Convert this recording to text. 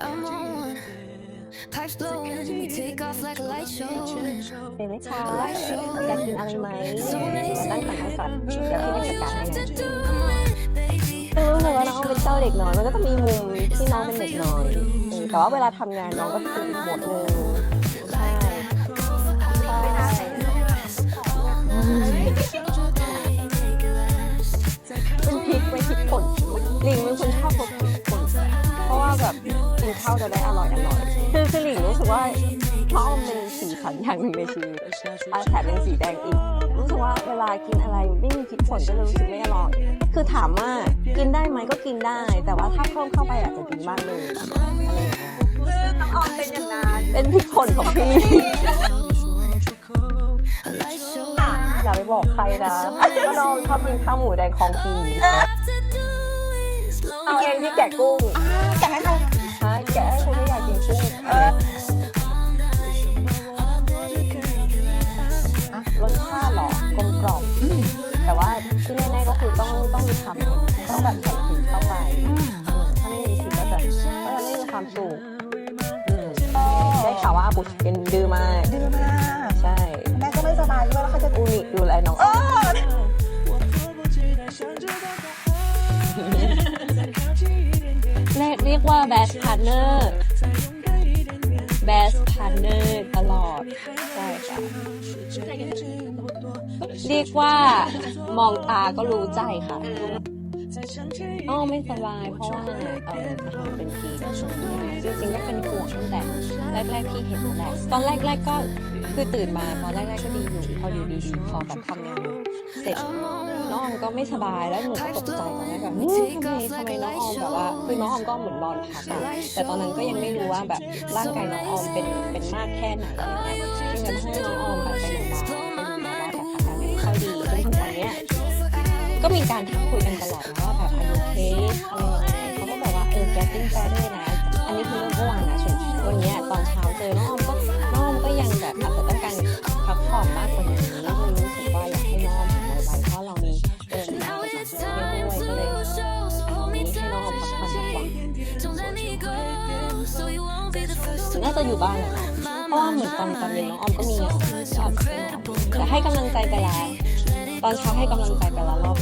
I'm on. Pipes blowing, we take off like a light show. เป็นไหมคะอยากกินอะไรไหมตั้งแต่ให้ก่อนเดี๋ยวพี่จัดการให้ To นะ do, baby. คือรู้เลยว่าน้องเป็นเจ้าเด็กน้อย มันก็จะมีมุมที่น้องเป็นเด็กน้อย แต่ว่าเวลาทำงานน้องก็จะเป็นอีกบทหนึ่ง กินข้าวจะได้อร่อยอร่อยคือคือหลิงรู้สึกว่าน้องเป็นสีสันอย่างหนึ่งในชีวิตอะแถมเป็นสีแดงอีก รู้สึกว่าเวลากินอะไรไม่มีพริกป่นก็จะรู้สึกไม่อร่อย คือถามว่ากินได้ไหมก็กินได้ แต่ว่าถ้าเพิ่มเข้าไปอาจจะดีมากเลยอะไรอย่างเงี้ยน้องออมเป็นอย่างนั้นเป็นพริกป่นของพี่ A light show. อย่าไปบอกใครนะว่าน้องชอบกินข้าวหมูแดงของพี่ Have to do is slow เอาเองที่แกะกุ้ง แบบใส่พริกเข้าไปอืมถ้าไม่มีพริกก็จะก็จะไม่มีความสุขอืมได้ข่าวว่าอาบุชเป็นดื้อมาก ดื้อมากใช่ แม่ก็ไม่สบายด้วยแล้วเขาจะอูนิดูแลน้องเออเรียกเรียกว่า best partner best partner ตลอด ใช่ค่ะ เรียกว่ามองตาก็รู้ใจค่ะ อ๋อไม่สบายเพราะว่าเออจะทำเป็นทีจริงๆก็เป็นห่วงตั้งแต่แรกๆที่เห็นแหละตอนแรกๆก็คือตื่นมาตอนแรกๆก็ดีอยู่พออยู่ดีๆพอแบบทำงานเสร็จน้องออมก็ไม่สบายแล้วหนูก็ตกใจตอนแรกแบบนี่ทำไมทำไมน้องออมแบบว่าคือน้องออมก็เหมือนนอนพักอะแต่ตอนนั้นก็ยังไม่รู้ว่าแบบร่างกายน้องออมเป็นเป็นมากแค่ไหนอะไรเงี้ยจนกระทั่งน้องออมแบบไป ก็มีการทักคุยกันตลอดนะว่าแบบอายุเคอะไรเขาก็บอกว่าเออ getting better นะ อันนี้คือเมื่อวานนะส่วนวันเนี้ยตอนเช้าเจอน้องก็น้องก็ยังแบบอาจจะต้องการพักผ่อนมากกว่านี้ก็เลยรู้สึกว่าอยากให้น้องออมหายไวๆเพราะเรามีเออมีงานประจำตัวด้วยก็เลยอันนี้ให้น้องพักผ่อนดีกว่าน่าจะอยู่บ้านแหละเพราะว่าเหมือนตอนตอนเย็นน้องออมก็มีงานก็อาจจะไม่นอนแต่ให้กำลังใจไปแล้วตอนเช้าให้กำลังใจไปแล้วรอบ